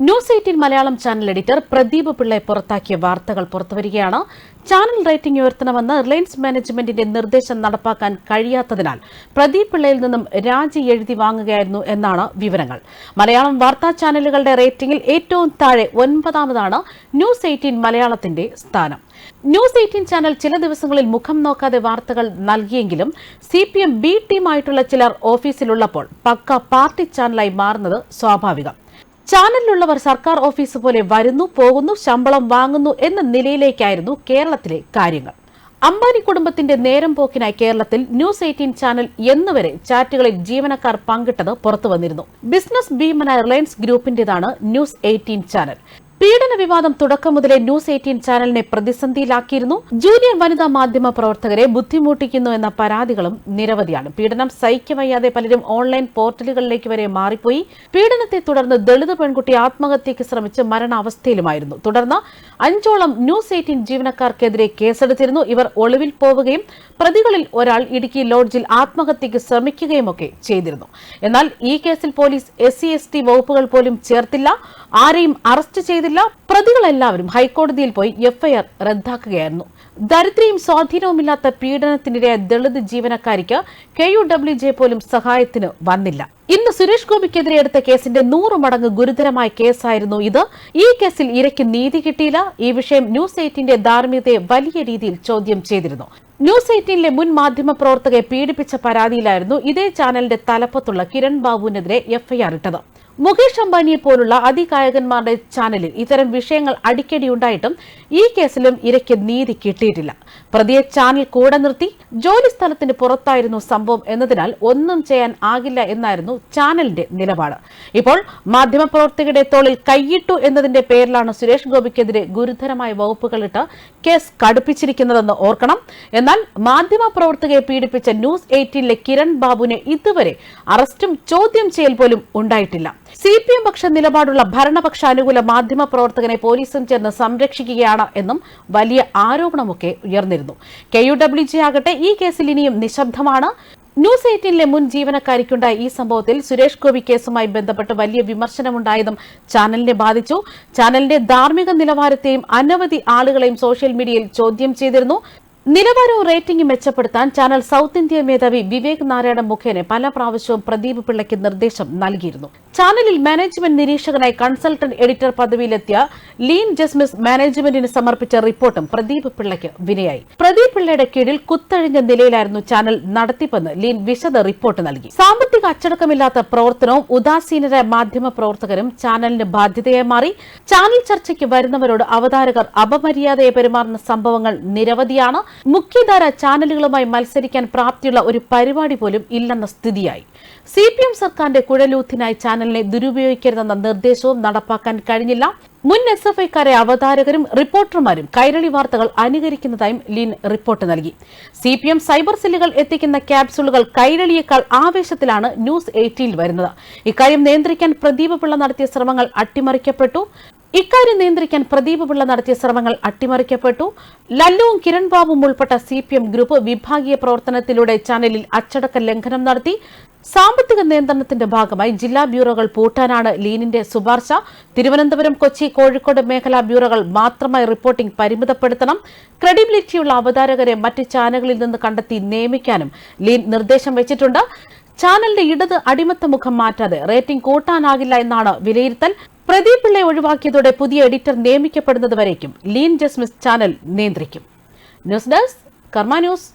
News Eighteen Malayalam channel editor Pradeep Pillai പുറത്താക്കിയ വാർത്തകൾ പുറത്തുവരികയാണ്. ചാനൽ റേറ്റിംഗ് ഉയർത്തണമെന്ന് റിലയൻസ് മാനേജ്മെന്റിന്റെ നിർദ്ദേശം നടപ്പാക്കാൻ കഴിയാത്തതിനാൽ പ്രദീപ് പിള്ളയിൽ നിന്നും രാജി എഴുതി വാങ്ങുകയായിരുന്നു എന്നാണ് വിവരങ്ങൾ. മലയാളം വാർത്താ ചാനലുകളുടെ റേറ്റിംഗിൽ ഏറ്റവും താഴെ ഒൻപതാമതാണ് ന്യൂസ് എയ്റ്റീൻ മലയാളത്തിന്റെ സ്ഥാനം. ന്യൂസ് എയ്റ്റീൻ ചാനൽ ചില ദിവസങ്ങളിൽ മുഖം നോക്കാതെ വാർത്തകൾ നൽകിയെങ്കിലും സി പി എം ബി ടീമായിട്ടുള്ള ചിലർ ഓഫീസിലുള്ളപ്പോൾ പക്ക പാർട്ടി ചാനലായി മാറുന്നത് സ്വാഭാവികം. ചാനലിലുള്ളവർ സർക്കാർ ഓഫീസ് പോലെ വരുന്നു പോകുന്നു ശമ്പളം വാങ്ങുന്നു എന്ന നിലയിലേക്കായിരുന്നു കേരളത്തിലെ കാര്യങ്ങൾ. അംബാനി കുടുംബത്തിന്റെ നേരം പോക്കിനായി കേരളത്തിൽ ന്യൂസ് എയ്റ്റീൻ ചാനൽ എന്നുവരെ ചാറ്റുകളിൽ ജീവനക്കാർ പങ്കിട്ടത് പുറത്തു വന്നിരുന്നു ബിസിനസ് ഭീമനായ റിലയൻസ് ഗ്രൂപ്പിന്റേതാണ് ന്യൂസ് എയ്റ്റീൻ ചാനൽ. പീഡന വിവാദം തുടക്കം മുതലേ ന്യൂസ് എയ്റ്റീൻ ചാനലിനെ പ്രതിസന്ധിയിലാക്കിയിരുന്നു. ജൂനിയർ വനിതാ മാധ്യമ പ്രവർത്തകരെ ബുദ്ധിമുട്ടിക്കുന്നു എന്ന പരാതികളും നിരവധിയാണ്. പീഡനം സഹിക്കവയ്യാതെ പലരും ഓൺലൈൻ പോർട്ടലുകളിലേക്ക് വരെ മാറിപ്പോയി. പീഡനത്തെ തുടർന്ന് ദളിത് പെൺകുട്ടി ആത്മഹത്യയ്ക്ക് ശ്രമിച്ച് മരണാവസ്ഥയിലുമായിരുന്നു. തുടർന്ന് അഞ്ചോളം ന്യൂസ് എയ്റ്റീൻ ജീവനക്കാർക്കെതിരെ കേസെടുത്തിരുന്നു. ഇവർ ഒളിവിൽ പോവുകയും പ്രതികളിൽ ഒരാൾ ഇടുക്കി ലോഡ്ജിൽ ആത്മഹത്യയ്ക്ക് ശ്രമിക്കുകയുമൊക്കെ ചെയ്തിരുന്നു. എന്നാൽ ഈ കേസിൽ പോലീസ് എസ് സി വകുപ്പുകൾ പോലും ചേർത്തില്ല. ആരെയും അറസ്റ്റ് ചെയ്തില്ല പ്രതികളെല്ലാവരും ഹൈക്കോടതിയിൽ പോയി എഫ്ഐആർ റദ്ദാക്കുകയായിരുന്നു. ദരിദ്രയും സ്വാധീനവുമില്ലാത്ത പീഡനത്തിനിരയായ ദളിത് ജീവനക്കാരിക്ക് കെ യു ഡബ്ല്യു ജെ പോലും സഹായത്തിന് വന്നില്ല. ഇന്ന് സുരേഷ് ഗോപിക്കെതിരെ എടുത്ത കേസിന്റെ നൂറ് മടങ്ങ് ഗുരുതരമായ കേസായിരുന്നു ഇത്. ഈ കേസിൽ ഇരയ്ക്ക് നീതി കിട്ടിയില്ല. ഈ വിഷയം ന്യൂസ് എയ്റ്റിന്റെ ധാർമ്മികതയെ വലിയ രീതിയിൽ ചോദ്യം ചെയ്തിരുന്നു. ന്യൂസ് എയ്റ്റീനിലെ മുൻ മാധ്യമ പ്രവർത്തകയെ പീഡിപ്പിച്ച പരാതിയിലായിരുന്നു ഇതേ ചാനലിന്റെ തലപ്പത്തുള്ള കിരൺ ബാബുവിനെതിരെ എഫ്ഐആർ ഇട്ടത്. മുകേഷ് അംബാനിയെ പോലുള്ള അതികായകന്മാരുടെ ചാനലിൽ ഇത്തരം വിഷയങ്ങൾ അടിക്കടി ഉണ്ടായിട്ടും ഈ കേസിലും ഇരയ്ക്ക് നീതി കിട്ടിയിട്ടില്ല. പ്രതിയെ ചാനൽ കൂടെ നിർത്തി ജോലി സ്ഥലത്തിന് പുറത്തായിരുന്നു സംഭവം എന്നതിനാൽ ഒന്നും ചെയ്യാൻ ആകില്ല എന്നായിരുന്നു ചാനലിന്റെ നിലപാട്. ഇപ്പോൾ മാധ്യമപ്രവർത്തകരുടെ തോളിൽ കൈയിട്ടു എന്നതിന്റെ പേരിലാണ് സുരേഷ് ഗോപിക്കെതിരെ ഗുരുതരമായ വകുപ്പുകളിട്ട് കേസ് കടുപ്പിച്ചിരിക്കുന്നതെന്ന് ഓർക്കണം. എന്നാൽ മാധ്യമപ്രവർത്തകയെ പീഡിപ്പിച്ച ന്യൂസ് എയ്റ്റീനിലെ കിരൺ ബാബുവിനെ ഇതുവരെ അറസ്റ്റും ചോദ്യം ചെയ്യൽ പോലും ഉണ്ടായിട്ടില്ല. സി പി എം പക്ഷ നിലപാടുള്ള ഭരണപക്ഷ അനുകൂല മാധ്യമ പ്രവർത്തകനെ പോലീസും ചേർന്ന് സംരക്ഷിക്കുകയാണ് എന്നും വലിയ ആരോപണമൊക്കെ ഉയർന്നിരുന്നു. കെ യു ഡബ്ല്യു ജി ആകട്ടെ ഈ കേസിൽ ഇനിയും നിശബ്ദമാണ്. ന്യൂസ് എയ്റ്റീനിലെ മുൻ ജീവനക്കാരിക്കുണ്ടായ ഈ സംഭവത്തിൽ സുരേഷ് ഗോപി കേസുമായി ബന്ധപ്പെട്ട് വലിയ വിമർശനമുണ്ടായതും ചാനലിനെ ബാധിച്ചു. ചാനലിന്റെ ധാർമ്മിക നിലവാരത്തെയും അനവധി ആളുകളെയും സോഷ്യൽ മീഡിയയിൽ ചോദ്യം ചെയ്തിരുന്നു. നിലവാരവും റേറ്റിംഗും മെച്ചപ്പെടുത്താൻ ചാനൽ സൗത്ത് ഇന്ത്യ മേധാവി വിവേക് നാരായണ മുഖേന പല പ്രാവശ്യവും പ്രദീപ് പിള്ളയ്ക്ക് നിർദ്ദേശം നൽകിയിരുന്നു. ചാനലിൽ മാനേജ്മെന്റ് നിരീക്ഷകനായി കൺസൾട്ടന്റ് എഡിറ്റർ പദവിയിലെത്തിയ ലീൻ ജസ്മിസ് മാനേജ്മെന്റിന് സമർപ്പിച്ച റിപ്പോർട്ടും പ്രദീപ് പിള്ളയ്ക്ക് വിനയായി. പ്രദീപ് പിള്ളയുടെ കീഴിൽ കുത്തഴിഞ്ഞ നിലയിലായിരുന്നു ചാനൽ നടത്തിപ്പെന്ന് ലീൻ വിശദ റിപ്പോർട്ട് നൽകി. സാമ്പത്തിക അച്ചടക്കമില്ലാത്ത പ്രവർത്തനവും ഉദാസീനരായ മാധ്യമ പ്രവർത്തകരും ചാനലിന് ബാധ്യതയായി മാറി. ചാനൽ ചർച്ചയ്ക്ക് വരുന്നവരോട് അവതാരകർ അപമര്യാദയെ പെരുമാറുന്ന സംഭവങ്ങൾ നിരവധിയാണ്. മുഖ്യധാര ചാനലുകളുമായി മത്സരിക്കാൻ പ്രാപ്തിയുള്ള ഒരു പരിപാടി പോലും ഇല്ലെന്ന സ്ഥിതിയായി. സി പി എം സർക്കാരിന്റെ കുഴലൂത്തിനായി ചാനലിനെ ദുരുപയോഗിക്കരുതെന്ന നിർദ്ദേശവും നടപ്പാക്കാൻ കഴിഞ്ഞില്ല. മുൻ എസ് എഫ് ഐക്കാരെ അവതാരകരും റിപ്പോർട്ടർമാരും കൈരളി വാർത്തകൾ അനുകരിക്കുന്നതായും ലീൻ റിപ്പോർട്ട് നൽകി. സി പി എം സൈബർ സെല്ലുകൾ എത്തിക്കുന്ന ക്യാപ്സുളുകൾ കൈരളിയേക്കാൾ ആവേശത്തിലാണ് ന്യൂസ് എയ്റ്റീനിൽ വരുന്നത്. ഇക്കാര്യം നിയന്ത്രിക്കാൻ പ്രദീപ് പിള്ള നടത്തിയ ശ്രമങ്ങൾ അട്ടിമറിക്കപ്പെട്ടു. ഇക്കാര്യം നിയന്ത്രിക്കാൻ പ്രദീപ് പിള്ള നടത്തിയ ശ്രമങ്ങൾ അട്ടിമറിക്കപ്പെട്ടു. ലല്ലുവും കിരൺ ബാബുവും ഉൾപ്പെട്ട സി പി എം ഗ്രൂപ്പ് വിഭാഗീയ പ്രവർത്തനത്തിലൂടെ ചാനലിൽ അച്ചടക്ക ലംഘനം നടത്തി. സാമ്പത്തിക നിയന്ത്രണത്തിന്റെ ഭാഗമായി ജില്ലാ ബ്യൂറോകൾ പൂട്ടാനാണ് ലീനിന്റെ ശുപാർശ. തിരുവനന്തപുരം കൊച്ചി കോഴിക്കോട് മേഖലാ ബ്യൂറോകൾ മാത്രമായി റിപ്പോർട്ടിംഗ് പരിമിതപ്പെടുത്തണം. ക്രെഡിബിലിറ്റിയുള്ള അവതാരകരെ മറ്റ് ചാനലുകളിൽ നിന്ന് കണ്ടെത്തി നിയമിക്കാനും ലീൻ നിർദ്ദേശം വെച്ചിട്ടുണ്ട്. ചാനലിന്റെ ഇടത് അടിമത്ത മുഖം മാറ്റാതെ റേറ്റിംഗ് കൂട്ടാനാകില്ല എന്നാണ് വിലയിരുത്തൽ. പ്രദീപ് പിള്ളയെ ഒഴിവാക്കിയതോടെ പുതിയ എഡിറ്റർ നിയമിക്കപ്പെടുന്നതുവരേക്കും ലീൻ ജസ്മിസ് ചാനൽ നിയന്ത്രിക്കും. News desk Karma news.